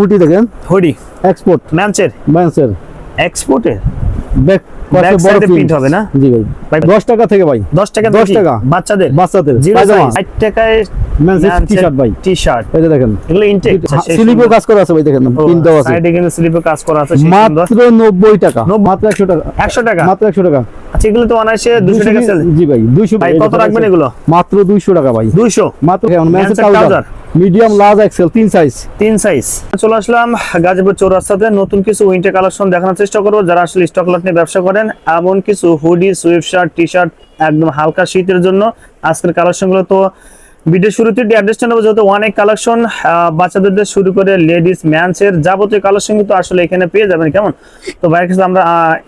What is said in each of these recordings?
ফুটি দেখেন। Hoodie export ম্যানচের ব্যান্সের এক্সপোর্টের ব্যাক side এ print হবে না? জি ভাই। ভাই, দশ টাকা থেকে ভাই। দশ টাকা দশ দেখি? টাকা। বাচ্চাদের? বাচ্চাদের। জিরো পায়জামা। ষাট টাকায় Men's এর t-shirt ভাই। টি শার্ট এই দেখেন। এগুলো ইনটেক স্লিপও কাজ করা আছে ভাই দেখেন। প্রিন্ট দেওয়া আছে। সাইডে কিন্তু স্লিপে কাজ করা আছে মাত্র নব্বই টাকা। মাত্র একশো টাকা। একশো টাকা? মাত্র একশো টাকা। আচ্ছা এগুলো তো অনায়াসে দুশো টাকা সেল জি ভাই দুইশো ভাই, কত রাখবেন এগুলো? মাত্র দুইশো টাকা ভাই। দুইশো? মাত্র Men's এর trouser। মিডিয়াম লার্জ এক্সেল তিন সাইজ তিন সাইজ চলে আসলাম গাজীপুর চৌরাস্তাতে। নতুন কিছু উইন্টার কালেকশন দেখানোর চেষ্টা করব। যারা আসলে স্টক লট নিয়ে ব্যবসা করেন, এমন কিছু hoodie sweatshirt T shirt একদম হালকা শীতের জন্য। আজকের কালেকশনগুলো তো ভিডিও শুরুতে অ্যাড্রেসটা নেব যেহেতু অনেক কালেকশন বাচ্চাদের শুরু করে লেডিস ম্যানসের যাবতীয় কালেকশন কিন্তু আসলে এখানে পেয়ে যাবেন কেমন? তো ভাইয়ের কাছে আমরা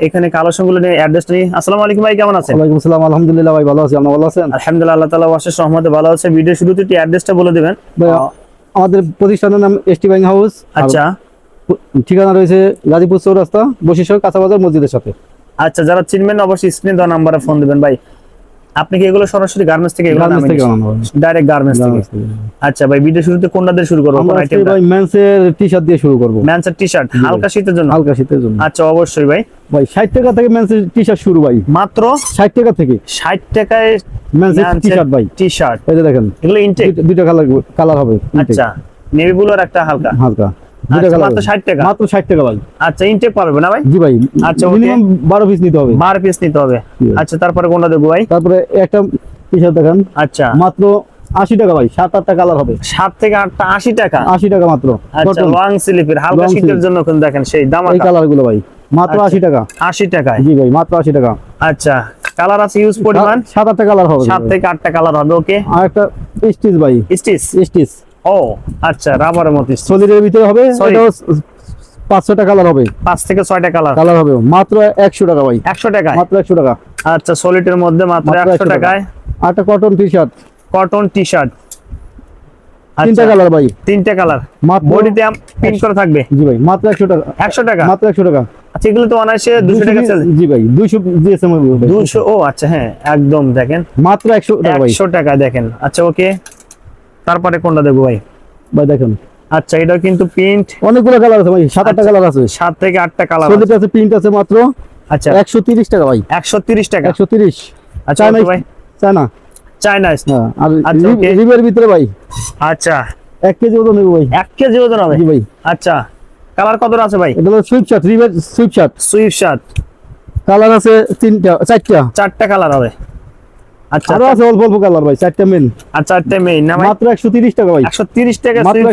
এখানে কালেকশনগুলো নিয়ে অ্যাড্রেসটা নিই। আসসালামু আলাইকুম ভাই কেমন আছেন? ওয়ালাইকুম আসসালাম আলহামদুলিল্লাহ ভাই ভালো আছি। আপনি ভালো আছেন? আলহামদুলিল্লাহ আল্লাহ তালা অশেষ রহমতে ভালো আছে। ভিডিও শুরুতে একটি অ্যাড্রেসটা বলে দিবেন। আমাদের প্রতিষ্ঠানের নাম এসটি ব্যাংক হাউস আচ্ছা। ঠিকানা রয়েছে গাজীপুর চৌরাস্তা বশিষ্ঠ কাঁচাবাজার মসজিদের সাথে। আচ্ছা যারা চিনবেন অবশ্যই স্ক্রিনে দেওয়া নাম্বারে ফোন দিবেন ভাই। আপনি কি এগুলো সরাসরি গার্মেন্টস থেকে এগুলো গার্মেন্টস থেকে ডাইরেক্ট গার্মেন্টস থেকে। আচ্ছা ভাই ভিডিও শুরুতে কোনটা দিয়ে শুরু করব? কোন আইটেমটা ভাই মেন্সের টি শার্ট দিয়ে শুরু করব। ম্যানসার টি শার্ট হালকা শীতের জন্য? হালকা শীতের জন্য। আচ্ছা অবশ্যই ভাই। ভাই ষাট টাকা থেকে মেন্সের টি শার্ট শুরু ভাই। মাত্র? ষাট টাকা থেকে। ষাট টাকায় মেন্সের টি শার্ট ভাই। টি শার্ট এই যে দেখেন। এগুলো ইনটেক দুইটা কালার কালার হবে আচ্ছা নেভি ব্লু আর একটা হালকা। হালকা। মাত্র 60 টাকা? মাত্র ষাট টাকা ভাই। আচ্ছা ইনটেক পাবে না ভাই? জি ভাই আচ্ছা, মিনিমাম বারো পিস নিতে হবে। বার পিস নিতে হবে। আচ্ছা তারপরে কোনটা দেবো ভাই? তারপরে একটা টি শার্ট আচ্ছা। মাত্র আশি টাকা ভাই সাত আটটা কালার হবে। সাত থেকে আটটা আশি টাকা? আশি টাকা মাত্র লং স্লিপের হালকা শীতের জন্য দেখেন সেই দাম এই কালারগুলো ভাই মাত্র। আশি টাকা। আশি টাকায়? জি ভাই মাত্র আশি টাকা। আচ্ছা কালার আছে ইউজ পরিমাণ? সাত আটটা কালার হবে। সাত থেকে আটটা কালার হবে ওকে আর একটা স্টিচ ভাই। স্টিচ স্টিচ ও আচ্ছা রাবারের মতো সলিডের ভিতরে হবে। এটাও পাঁচশোটা কালার হবে। পাঁচ থেকে ছয়টা কালার কালার হবে মাত্র একশো টাকা ভাই। একশো টাকায়? মাত্র একশো টাকা। আচ্ছা সলিডের মধ্যে মাত্র একশো 100 টাকায়। একটা cotton T shirt cotton T shirt তিনটা কালার ভাই তিনটা কালার বডিতে প্রিন্ট করা থাকবে? জি ভাই মাত্র একশো টাকা। একশো টাকা? মাত্র একশো টাকা। আচ্ছা এগুলো তো অনায়াসে দুশো টাকা চলে জি ভাই দুইশো দিয়েছে আমার ভাই। দুশো ও আচ্ছা হ্যাঁ একদম দেখেন। মাত্র একশো টাকা ভাই। একশো টাকা দেখেন। আচ্ছা ওকে তারপরে কোনটা দেবো ভাই? ভাই দেখেন। আচ্ছা এটাও কিন্তু প্রিন্ট অনেকগুলো কালার আছে ভাই সাত আটটা কালার আছে। সাত থেকে আটটা কালার আছে। প্রিন্ট আছে মাত্র আচ্ছা। একশো তিরিশ টাকা ভাই। একশো তিরিশ টাকা? একশো তিরিশ। আচ্ছা চায়না ভাই। চায়না চায়না হ্যাঁ আর আচ্ছা. রিবের ভিতরে ভাই। আচ্ছা। এক কেজি ওজন নেব ভাই। এক কেজি ওজন হবে? জি ভাই। আচ্ছা। কালার কত আছে ভাই? এটা হলো সুইপ শার্ট রিবের sweatshirt sweatshirt colour আছে তিনটা চারটা। চারটা কালার হবে। আচ্ছা আরও আছে অল্প অল্প কালার ভাই চারটা আর চারটে মেইন না মাত্র একশো তিরিশ টাকা ভাই। মাত্র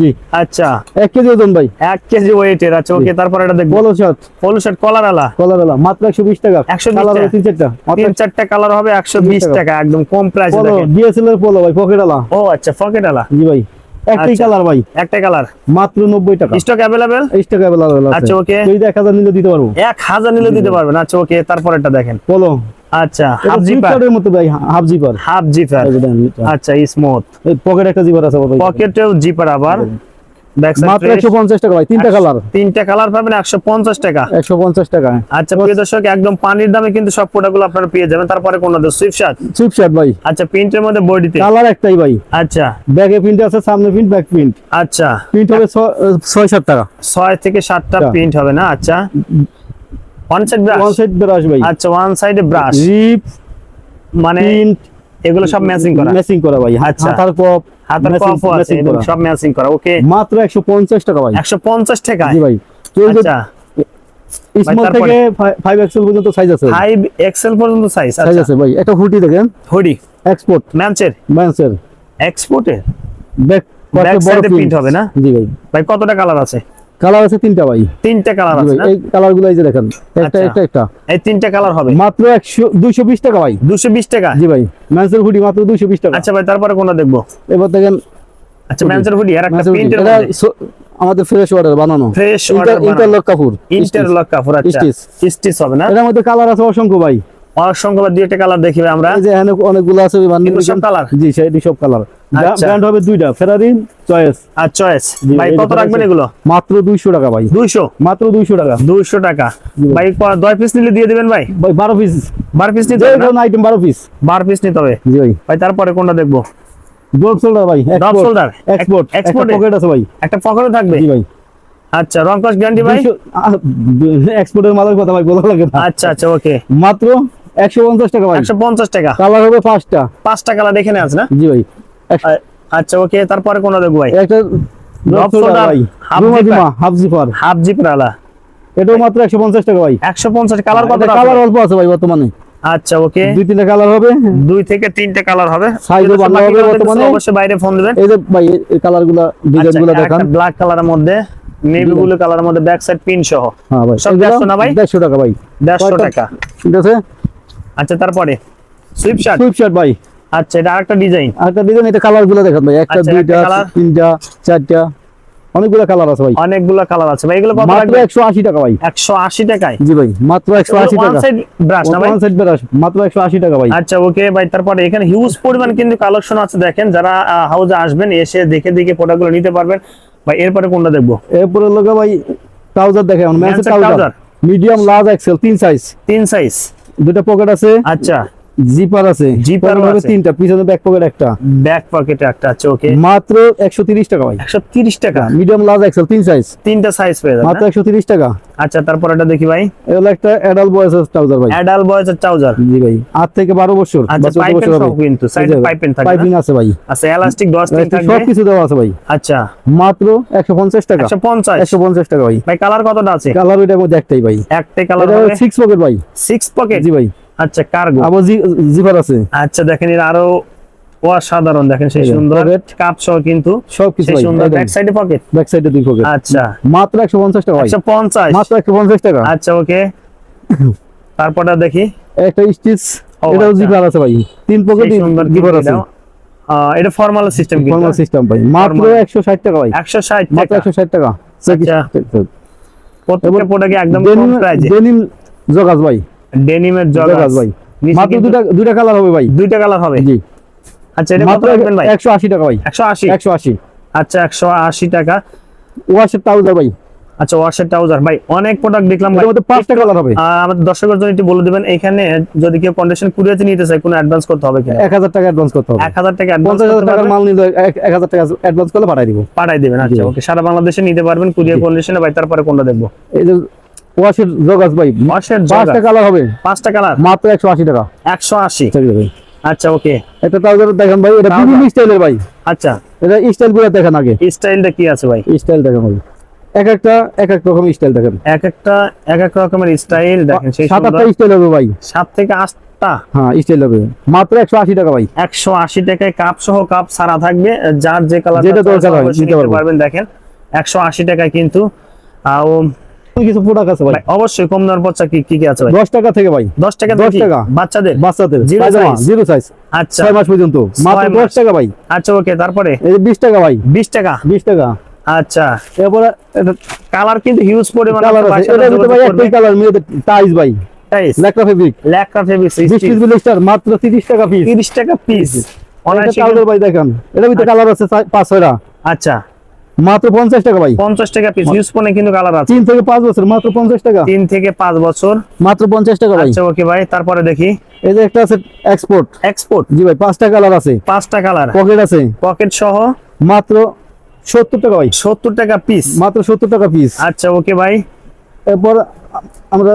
জি। আচ্ছা। কেজি ওজন ভাই। এক কেজি ওয়েটের আছে ওকে তারপর এটা দেখব। বলো শার্ট পলো শার্ট কলার আলা? কলার আলা মাত্র একশো বিশ টাকা। 120 কালার হবে তিন চারটা। তিন চারটা কালার হবে একশো বিশ টাকা। টাকা একদম কম প্রাইস দেখেন। ডিএসএল এর পলো ভাই পকেট আলা। ও আচ্ছা পকেট আলা। জি ভাই। একটাই আচ্ছা। কালার ভাই। একটা কালার মাত্র টাকা। স্টক অ্যাভেলেবেল তেইশ টাকা অ্যাভেলেবল আছে। আচ্ছা, okay. যদি এক হাজার নিলে দিতে পারব। এক হাজার নিলে দিতে পারবেন। আচ্ছা ওকে তারপর এটা দেখেন। পলো আচ্ছা হাফ জিপার মতো ভাই হাফ জিপার হাফ জিপার আচ্ছা স্মুথ পকেট একটা জিপার আছে ভাই পকেটেও জিপার আবার। মাত্র টাকা ভাই তিনটা কালার তিনটা কালার পাবেন টাকা। একশো পঞ্চাশ টাকা। আচ্ছা প্রিয় দর্শক একদম পানির দামে কিন্তু সব প্রোডাক্টগুলো আপনারা পেয়ে যাবেন। তারপরে কোন সুইফট শার্ট সুইপ শার্ট ভাই। আচ্ছা প্রিন্টের মধ্যে বডিতে কালার একটাই ভাই। আচ্ছা। প্রিন্ট আছে সামনে প্রিন্ট ব্যাক প্রিন্ট আচ্ছা। প্রিন্ট হবে টাকা। থেকে সাতটা আচ্ছা। প্রিন্ট হবে না? আচ্ছা। One side brush one side brush ভাই। আচ্ছা ওয়ান সাইডে ব্রাশ রিপ মানে এগুলো সব ম্যাচিং করা? ম্যাচিং করা ভাই। আচ্ছা। হাতার কপ হাতের matching- আছে matching এবং করা। সব ম্যাচিং করা ওকে মাত্র একশো পঞ্চাশ টাকা ভাই। একশো পঞ্চাশ টাকা জি ভাই। আচ্ছা। স্মল থেকে ফাইভ এক্সেল পর্যন্ত সাইজ আছে ফাইভ এক্সেল পর্যন্ত সাইজ সাইজ আছে ভাই। একটা হুডি দেখেন। হুডি। এক্সপোর্ট ম্যানচের ব্যাক হবে না? জি ভাই। ভাই কতটা কালার আছে? কালার আছে তিনটা ভাই। তিনটা কালার আছে এই কালারগুলো এই যে দেখেন একটা আচ্ছা। একটা একটা। এই তিনটা কালার হবে? মাত্র একশো দুইশো বিশ টাকা ভাই। দুশো বিশ টাকা? জি ভাই ম্যান্সের হুডি মাত্র দুইশো বিশ টাকা। আচ্ছা ভাই তারপরে কোনটা দেখব? এবার দেখেন আচ্ছা ম্যানচের হুডি আর একটা ম্যান্সের প্রিন্টের আমাদের ফ্রেশ অর্ডার বানানো। ফ্রেশ ইন্টারলক কাপড়। ইন্টারলক কাপড় আচ্ছা। Stitch। স্টিচ হবে না? এটার মধ্যে কালার আছে অসংখ্য ভাই। অসংখ্য দুই একটা কালার দেখিবে আমরা। এই যে এখানে অনেকগুলো আছে সব colour? জি সেটি সব কালার। ব্র্যান্ড হবে দুইটা ফেরারি চয়েস আর চয়েস ভাই কত রাখবেন এগুলো? মাত্র দুইশো টাকা ভাই। দুইশো? মাত্র দুইশো টাকা। দুইশো টাকা। ভাই। ভাই ক- দশ পিস নিলে দিয়ে দিবেন ভাই? ভাই বারো পিস বার পিস নিতে হবে না? আইটেম বারো পিস বার পিস নিতে হবে? জি ভাই। ভাই তারপরে কোনটা দেখব? ড্রপ ভাই drop shoulder export export export pocket আছে ভাই। একটা পকেটও থাকবে? জি ভাই। আচ্ছা রং কস গ্যারান্টি ভাই এক্সপোর্টের মালের কথা ভাই বলা লাগে না। আচ্ছা আচ্ছা ওকে মাত্র একশো পঞ্চাশ টাকা ভাই। একশো পঞ্চাশ টাকা। কালার হবে পাঁচটা। পাঁচটা কালার এখানে আছে না? জি ভাই। আচ্ছা ওকে তারপরে দেখব ভাই? একটা হাফ জিপার হাফ জিপ রালা এটাও মাত্র একশো পঞ্চাশ টাকা ভাই। একশো পঞ্চাশ কালার কত কালার অল্প আছে ভাই বর্তমানে। আচ্ছা ওকে। দুই তিনটা কালার হবে। দুই থেকে তিনটে কালার হবে। Size ও যদি বাড়ানো বাকি হবে বর্তমানে। অবশ্যই বাইরে ফোন দিবেন। এই যে ভাই এই কালারগুলা ডিজাইনগুলা দেখান। ব্ল্যাক কালারের মধ্যে নেভি ব্লু কালারের মধ্যে ব্যাক সাইড পিন সহ। হ্যাঁ ভাই সব দেড়শো না ভাই? দেড়শো টাকা ভাই। দেড়শো কয়টা? টাকা। ঠিক আছে? আচ্ছা তারপরে সুইপ শার্ট সুইপ শার্ট ভাই। আচ্ছা এটা আরেকটা ডিজাইন আরেকটা ডিজাইন এটা কালারগুলা দেখান ভাই। একটা আচ্ছা, দুইটা তিনটা চারটা। অনেকগুলা কালার আছে ভাই। অনেকগুলো কালার আছে ভাই। এগুলো কত লাগবে? একশো আশি টাকা ভাই। একশো আশি টাকায়? জি ভাই মাত্র একশো আশি ওয়ান সাইড ব্রাশ না ভাই? ওয়ান সাইড ব্রাশ মাত্র একশো আশি টাকা ভাই। আচ্ছা ওকে ভাই তারপরে এখানে হিউজ পরিমাণ কিন্তু কালেকশন আছে দেখেন। যারা হাউজে আসবেন এসে দেখে দেখে প্রোডাক্টগুলো নিতে পারবেন। ভাই এরপরে কোনটা দেখব? এরপরে লোক ভাই ট্রাউজার দেখেন Men's trouser medium large XL তিন সাইজ তিন সাইজ দুটো পকেট আছে। আচ্ছা। জিপার আছে। Pocket হবে তিনটা পিছনে ব্যাক পকেট একটা। ব্যাক পকেটে একটা আছে ওকে মাত্র একশো তিরিশ টাকা ভাই। একশো তিরিশ টাকা? মিডিয়াম লার্জ এক্সেল তিন সাইজ তিনটা সাইজ পেয়ে যাবেন মাত্র না? একশো তিরিশ টাকা। আচ্ছা তারপর এটা দেখি ভাই। এগুলো একটা অ্যাডাল্ট বয়স ট্রাউজার ভাই। অ্যাডাল বয়েজের ট্রাউজার জি ভাই আট থেকে বারো বছর আচ্ছা, কিন্তু, পাইপেন থাকবে পাইপিং আছে ভাই। আচ্ছা এলাস্টিক দশ দিন থাকবে? সব কিছু দেওয়া আছে ভাই। আচ্ছা। মাত্র একশো পঞ্চাশ টাকা। একশো পঞ্চাশ? একশো পঞ্চাশ টাকা ভাই। ভাই কালার কতটা আছে? কালার ওইটার মধ্যে একটাই ভাই। একটাই কালার এটা হবে? সিক্স পকেট ভাই। সিক্স পকেট জি ভাই। আচ্ছা কার্গো আবার জিপার আছে। আচ্ছা দেখেন এর আরও অসাধারণ দেখেন সেই সুন্দর কাপ সহ কিন্তু সব কিছু সেই সুন্দর ব্যাক সাইডে পকেট ব্যাক সাইডে দুই পকেট আচ্ছা। মাত্র একশো পঞ্চাশ টাকা ভাই। একশো পঞ্চাশ। মাত্র একশো পঞ্চাশ টাকা। আচ্ছা ওকে তারপরটা দেখি। একটা স্টিচ এটাও আচ্ছা। জিপার আছে ভাই। তিন পকেট সুন্দর জিপার আছে। এটা ফর্মাল সিস্টেম কিন্তু। ফর্মাল সিস্টেম ভাই। মাত্র Formal। একশো ষাট টাকা ভাই। একশো ষাট মাত্র টাকা একশো ষাট টাকা। আচ্ছা। প্রত্যেকটা প্রোডাক্ট একদম কম ডেনিম জগাস ভাই। ডেনিমের জগাস ভাই। মাত্র দুটা দুটা কালার হবে ভাই। দুইটা কালার হবে? জি। আচ্ছা এটা কত রাখবেন ভাই? একশো আশি টাকা ভাই। একশো আশি? একশো আশি। আচ্ছা একশো আশি টাকা। ওয়াশের ট্রাউজার ভাই। আচ্ছা ওয়াশের ট্রাউজার। ভাই অনেক প্রোডাক্ট দেখলাম ভাই। এটার মধ্যে পাঁচটা কালার হবে। আমাদের দর্শকের জন্য একটু বলে দিবেন এখানে যদি কেউ কন্ডিশন কুরিয়াতে নিতে চায় কোনো অ্যাডভান্স করতে হবে কিনা? এক হাজার টাকা অ্যাডভান্স করতে হবে। এক হাজার টাকা অ্যাডভান্স পঞ্চাশ হাজার টাকার মাল নিলে এক এক হাজার টাকা অ্যাডভান্স করলে পাঠাই দিব। পাঠাই দিবেন আচ্ছা ওকে সারা বাংলাদেশে নিতে পারবেন কুরিয়ার কন্ডিশনে ভাই তারপরে কোনটা দেখব? এই যে ওয়াশের জগাস ভাই। ওয়াশের পাঁচটা কালার হবে। পাঁচটা কালার? মাত্র একশো আশি টাকা। একশো আশি। ভাই। আচ্ছা ওকে। একটা ট্রাউজার দেখেন ভাই এটা বিভিন্ন স্টাইলের ভাই। আচ্ছা। এটা স্টাইলগুলো দেখেন আগে। স্টাইলটা কি আছে ভাই? স্টাইল দেখেন ভাই। এক একটা এক এক রকম স্টাইল দেখেন। এক একটা এক এক রকমের স্টাইল দেখেন সেই সাত আটটা স্টাইল হবে ভাই। সাত থেকে আটটা? হ্যাঁ স্টাইল হবে। মাত্র একশো আশি টাকা ভাই। একশো আশি টাকায় কাপ সহ কাপ সারা থাকবে। যার যে কালার যেটা দরকার হয়, নিতে পারবেন দেখেন। একশো আশি টাকায় কিন্তু কিছু প্রোডাক্ট আছে ভাই? অবশ্যই কম দামের পচ্চা কি কি আছে ভাই? দশ টাকা থেকে ভাই। দশ টাকা দশ দেখি? টাকা। বাচ্চাদের? বাচ্চাদের। পায়জামা size। জিরো সাইজ আচ্ছা। ছয় মাস পর্যন্ত। মাত্র মাস। দশ টাকা ভাই। আচ্ছা ওকে তারপরে? এই বিশ টাকা ভাই। বিশ টাকা? বিশ টাকা। আচ্ছা। এরপরে কালার কিন্তু হিউজ পরিমাণ কালার আছে। এটার ভিতরে ভাই একটাই কালার মেয়েদের টাইস ভাই। লেকটা ফেব্রিক ল্যাকরা ফেব্রিক বিশ পিস বিলিস্টার মাত্র তিরিশ টাকা পিস তিরিশ টাকা পিস অনায়াসে কালার ভাই দেখেন। এটার ভিতরে কালার আছে পাঁচ ছয়টা। আচ্ছা। মাত্র পঞ্চাশ টাকা ভাই। পঞ্চাশ টাকা পিস হিউজ ফোনে কিন্তু কালার আছে। তিন থেকে পাঁচ বছর মাত্র পঞ্চাশ টাকা। তিন থেকে পাঁচ বছর। মাত্র পঞ্চাশ টাকা ভাই। আচ্ছা ওকে ভাই তারপরে দেখি। এই যে একটা আছে এক্সপোর্ট এক্সপোর্ট জি ভাই পাঁচটা কালার আছে। পাঁচটা কালার পকেট আছে। পকেট সহ? মাত্র সত্তর টাকা ভাই। সত্তর টাকা পিস মাত্র সত্তর টাকা পিস আচ্ছা ওকে ভাই। এরপর আমরা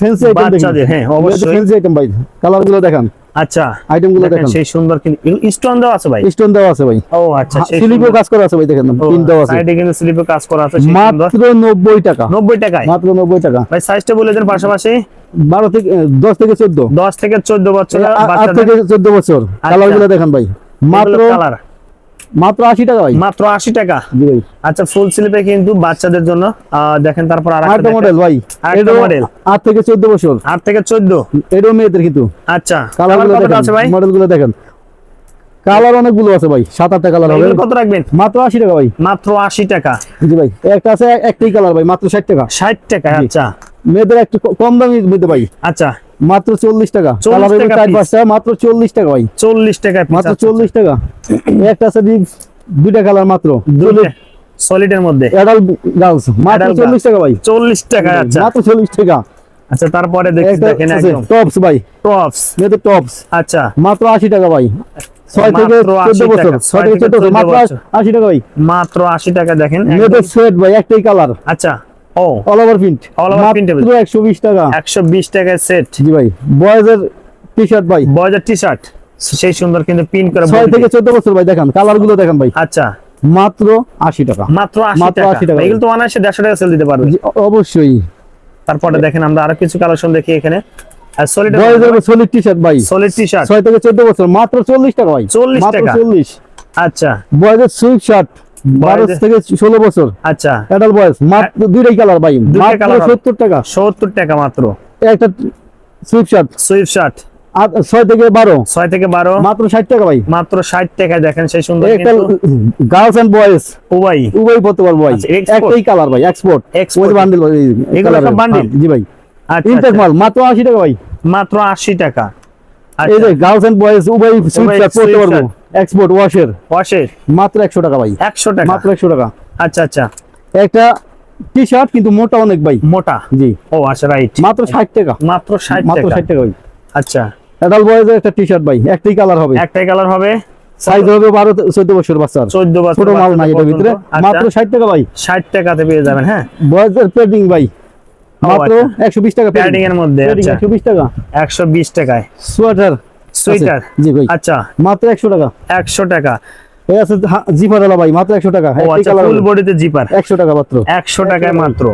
ফ্যান্সি আইটেম দেখি। হ্যাঁ, অবশ্যই। ফ্যান্সি আইটেম ভাই। কালারগুলো দেখান। আচ্ছা আইটেমগুলো দেখেন সেই সুন্দর কিন্তু স্টোন দাও আছে ভাই? স্টোন দাও আছে ভাই। ও আচ্ছা সেই স্লিপও কাজ করা আছে ভাই দেখেন পিন দাও আছে। সাইডে কিন্তু স্লিপে কাজ করা আছে মাত্র নব্বই টাকা। নব্বই টাকায়? মাত্র নব্বই টাকা। ভাই সাইজটা বলে দেন পাশাপাশি। বারো থেকে আহ, দশ থেকে চোদ্দ। দশ থেকে চোদ্দ বছর আট বাচ্চাদের। থেকে চোদ্দ বছর। কালারগুলো দেখেন ভাই। মাত্র কালার মাত্র আশি টাকা ভাই। মাত্র আশি টাকা। জি ভাই। আচ্ছা ফুল স্লিপে কিন্তু বাচ্চাদের জন্য দেখেন তারপর আরেকটা মডেল ভাই। আরেকটা model। আট থেকে চোদ্দ বছর। আট থেকে চোদ্দ। এটাও মেয়েদের কিন্তু। আচ্ছা ভাই দেখেন মডেলগুলো দেখেন। কালার অনেকগুলো আছে ভাই সাত আটটা কালার হবে। কত রাখবেন? মাত্র আশি টাকা ভাই। মাত্র আশি টাকা। জি ভাই একটা আছে এক- একটাই কালার ভাই মাত্র ষাট টাকা। ষাট টাকা আচ্ছা। মেয়েদের একটু কম দামি মধ্যে ভাই। আচ্ছা মাত্র চল্লিশ টাকা। মাত্র চল্লিশ টাকা ভাই। চল্লিশ টাকা মাত্র চল্লিশ টাকা। একটা আছে দুইটা কালার মাত্র। সলিডের মধ্যে। অ্যাডাল্ট গার্লস মাত্র চল্লিশ টাকা ভাই। চল্লিশ টাকা আচ্ছা। মাত্র চল্লিশ টাকা। আচ্ছা তারপরে দেখেন একদম। টপস ভাই। টপস মেয়েদের টপস আচ্ছা। মাত্র আশি টাকা ভাই। ছয় থেকে মাত্র চোদ্দ 80 বছর। টাকা, ছয় থেকে চোদ্দ বছর। মাত্র বছর। আশি টাকা ভাই। মাত্র আশি টাকা দেখেন মেয়েদের সেট ভাই একটাই কালার আচ্ছা। ও। All over print printable। মাত্র একশো বিশ টাকা। একশো বিশ টাকায় সেট জি ভাই বয়েজের টি শার্ট ভাই। বয়জার টি শার্ট সেই সুন্দর কিন্তু পিন করে ছয় body থেকে দিয়ে। চোদ্দ বছর ভাই দেখান কালারগুলো দেখান ভাই। আচ্ছা। মাত্র আশি টাকা। মাত্র আশি মাত্র টাকা। 80 টাকা। এগুলো তো অনায়াসে দেড়শো টাকা সেল দিতে পারবে। অবশ্যই। তারপরে দেখেন আমরা আরও কিছু কালেকশন দেখি এখানে। সলিড সলিড টি শার্ট ভাই। সলিড টি শার্ট ছয় থেকে চোদ্দ বছর মাত্র চল্লিশ টাকা ভাই। 40 মাত্র টাকা। চল্লিশ। আচ্ছা। বয়েজের সুইফট শার্ট বারো থেকে ষোলো বছর। আচ্ছা। অ্যাডাল বয়েস মাত্র দুইটাই কালার ভাই। মাত্র সত্তর টাকা। সত্তর টাকা মাত্র। একটা সুইফট শার্ট সুইফট শার্ট ছয় থেকে বারো। ছয় থেকে বারো। মাত্র ষাট টাকা ভাই। মাত্র ষাট টাকায় দেখেন সেই সুন্দর একটা গার্লস এন্ড বয়েজ উবাই উভয়। পড়তে পারব ভাই। আচ্ছা, একটাই কালার ভাই এক্সপোর্ট। ওই বান্ডিল এগুলো সব bundle? জি ভাই। আচ্ছা, ইনটেক আচ্ছা। মাল মাত্র আশি টাকা ভাই। মাত্র আশি টাকা। এই যে গার্লস এন্ড বয়েজ উভয় শার্ট পড়তে পারব। এক্সপোর্ট ওয়াশের ওয়াশের মাত্র একশো টাকা ভাই। একশো টাকা। মাত্র একশো টাকা। আচ্ছা আচ্ছা। একটা টি শার্ট কিন্তু মোটা অনেক ভাই। মোটা? জি। ও আচ্ছা রাইট মাত্র ষাট টাকা। মাত্র ষাট মাত্র টাকা। ষাট টাকা ভাই। আচ্ছা। অ্যাডাল বয়েজের একটা টি শার্ট ভাই। একটাই কালার হবে। একটাই কালার হবে। সাইজ হবে বারো চোদ্দ বছর বাচ্চার চোদ্দ বছর ছোট মাল নাই এটার ভিতরে। মাত্র ষাট টাকা ভাই। ষাট টাকাতে পেয়ে যাবেন হ্যাঁ? বয়েজের পেডিং ভাই। মাত্র আচ্ছা। টাকা প্যাডিং এর মধ্যে আচ্ছা। একশো বিশ টাকা। একশো বিশ টাকায়। সোয়েটার সোয়েটার জি ভাই। আচ্ছা। মাত্র একশো টাকা। একশো টাকা। এই আছে জিপার আলা ভাই মাত্র একশো টাকা। ও আচ্ছা ফুল বডিতে জিপার একশো টাকা মাত্র। একশো টাকায় মাত্র।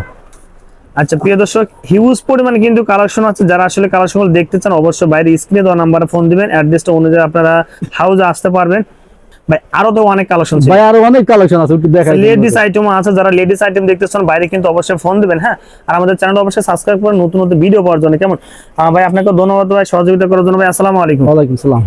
আচ্ছা প্রিয় দর্শক হিউজ পরিমাণে কিন্তু কালেকশন আছে। যারা আসলে কালেকশন দেখতে চান অবশ্যই বাইরে স্ক্রিনে দেওয়া নাম্বারে ফোন দিবেন। অ্যাড্রেসটা অনুযায়ী আপনারা হাউসে আসতে পারবেন। ভাই আরও তো অনেক কালেকশন ভাই আরও অনেক কালেকশন আছে দেখাই লেডিস আইটেম আছে যারা লেডিস আইটেম দেখতে চান বাইরে কিন্তু অবশ্যই ফোন দিবেন হ্যাঁ? আর আমাদের চ্যানেলটা অবশ্যই সাবস্ক্রাইব করে নতুন নতুন ভিডিও পাওয়ার জন্য কেমন? ভাই আপনাকে ধন্যবাদ ভাই সহযোগিতা করার জন্য ভাই আসসালামু আলাইকুম। ওয়ালাইকুম সালাম